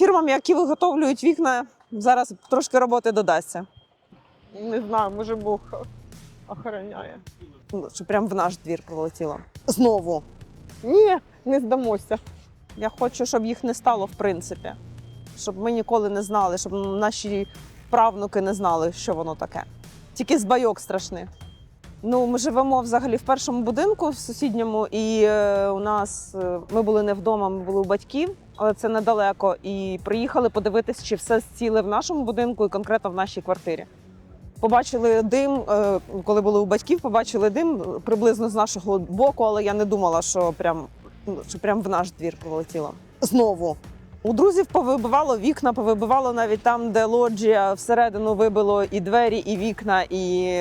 Фірмам, які виготовлюють вікна, зараз трошки роботи додасться. Не знаю, може Бог охороняє. Ну, Що прямо в наш двір прилетіло. Знову. Ні, не здамося. Я хочу, щоб їх не стало, в принципі. Щоб ми ніколи не знали, щоб наші правнуки не знали, що воно таке. Тільки збайок страшний. Ну, ми живемо взагалі в першому будинку в сусідньому, і е, у нас е, ми були не вдома, ми були у батьків, але це недалеко. І приїхали подивитися, чи все зціле в нашому будинку і конкретно в нашій квартирі. Побачили дим, е, коли були у батьків, побачили дим приблизно з нашого боку, але я не думала, що прям, що прям в наш двір прилетіло. Знову. У друзів повибивало вікна, повибивало навіть там, де лоджія всередину вибило і двері, і вікна, і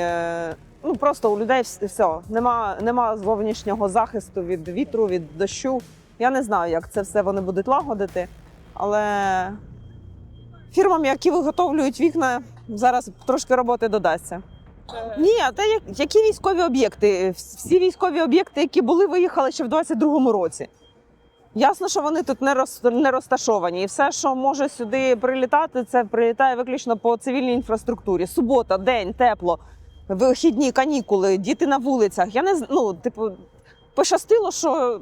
ну просто у людей все. Нема, нема зовнішнього захисту від вітру, від дощу. Я не знаю, як це все вони будуть лагодити, але фірмам, які виготовлюють вікна, зараз трошки роботи додасться. Ні, а те які військові об'єкти? Всі військові об'єкти, які були, виїхали ще в 22-му році. Ясно, що вони тут не, роз, не розташовані. І все, що може сюди прилітати, це прилітає виключно по цивільній інфраструктурі. Субота, день, тепло, вихідні, канікули, діти на вулицях. Я не ну, типу, пощастило, що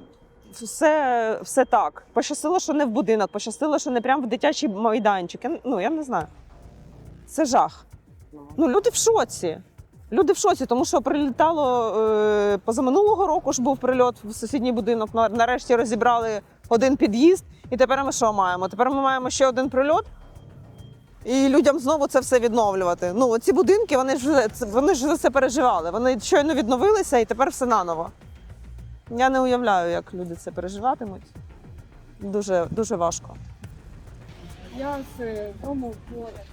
все, все так. Пощастило, що не в будинок, пощастило, що не прямо в дитячий майданчик. Я, ну, я не знаю. Це жах. Ну, люди в шоці. Люди в шоці, тому що прилітало е, позаминулого року ж був прильот в сусідній будинок. На- Нарешті розібрали один під'їзд. І тепер ми що маємо? Тепер ми маємо ще один прильот. І людям знову це все відновлювати. Ну, ці будинки, вони ж вони ж за це переживали. Вони щойно відновилися і тепер все наново. Я не уявляю, як люди це переживатимуть. Дуже, дуже важко. Я з е, дому поряд.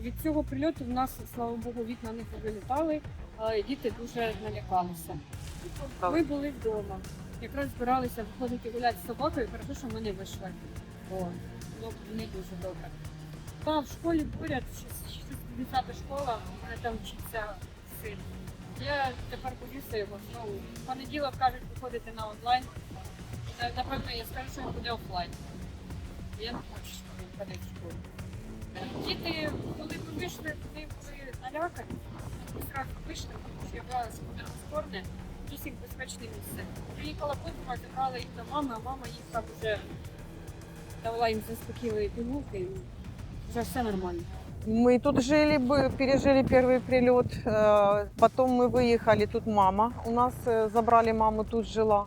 Від цього прильоту в нас, слава Богу, вікна не повилітали, але діти дуже налякалися. Ми були вдома. Якраз збиралися виходити гуляти з собакою, хорошо, що ми не вийшли. Бо ну, не дуже добре. Та в школі поряд 60 школа, в мене там вчиться син. Я тепер повісив його знову. В понеділок кажуть виходити на онлайн. Напевно, я скажу, що він буде офлайн. Я не хочу, щоб він ходив в школу. Діти, коли ми вийшли, вони були налякані. Ми зразу вийшли, тому що я брала спорне, якесь безпечне місце. Приїхала подруга, забрала їх до мами, а мама їх там вже давала їм заспокійливі пігулки, і вже все нормально. Мы тут жили, бы, пережили первый прилет. э, Потом мы выехали, тут мама. У нас э, забрали маму, тут жила.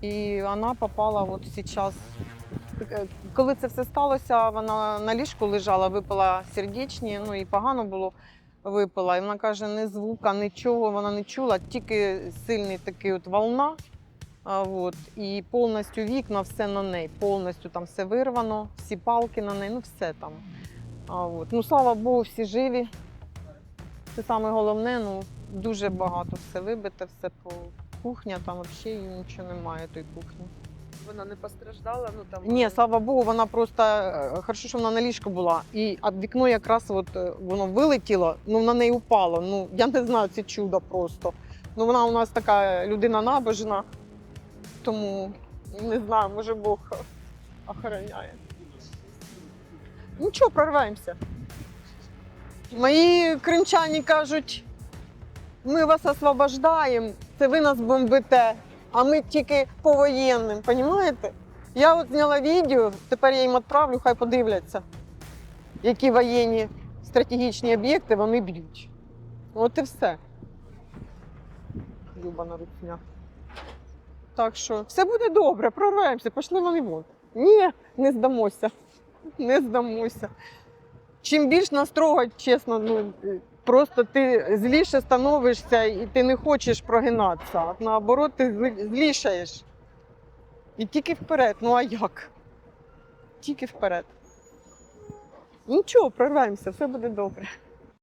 І вона попала от зараз. Е, Коли це все сталося, вона на ліжку лежала, випила сердечні, ну і погано було випила. І вона каже, ні звука, нічого вона не чула, тільки сильний такий от волна. А, от, і повністю вікна, все на неї, повністю там все вирвано, всі палки на неї, ну все там. А, от. Ну, слава Богу, всі живі. Це саме головне, ну, дуже багато все вибите, все по кухня, там взагалі нічого немає тої кухні. Вона не постраждала, ну там Ні, слава Богу, вона просто е, хорошо, що вона на ліжку була. І а вікно якраз от, е, воно вилетіло, ну на неї упало. Ну я не знаю, це чудо просто. Ну вона у нас така людина набожна, тому не знаю, може Бог охороняє. Нічого, прорвемося. Мої кримчані кажуть, ми вас освобождаємо, це ви нас бомбите, а ми тільки по воєнним, розумієте? Я от зняла відео, тепер я їм відправлю, хай подивляться, які воєнні стратегічні об'єкти вони б'ють. От і все. Любана русня. Так що все буде добре, прорвемося, пішли вони вон. Ні, не здамося. Не здамося. Чим більш настрога, чесно, ну просто ти зліше становишся і ти не хочеш прогинатися. А наоборот, ти злішаєш. І тільки вперед. Ну а як? Тільки вперед. Нічого, прорвемося, все буде добре.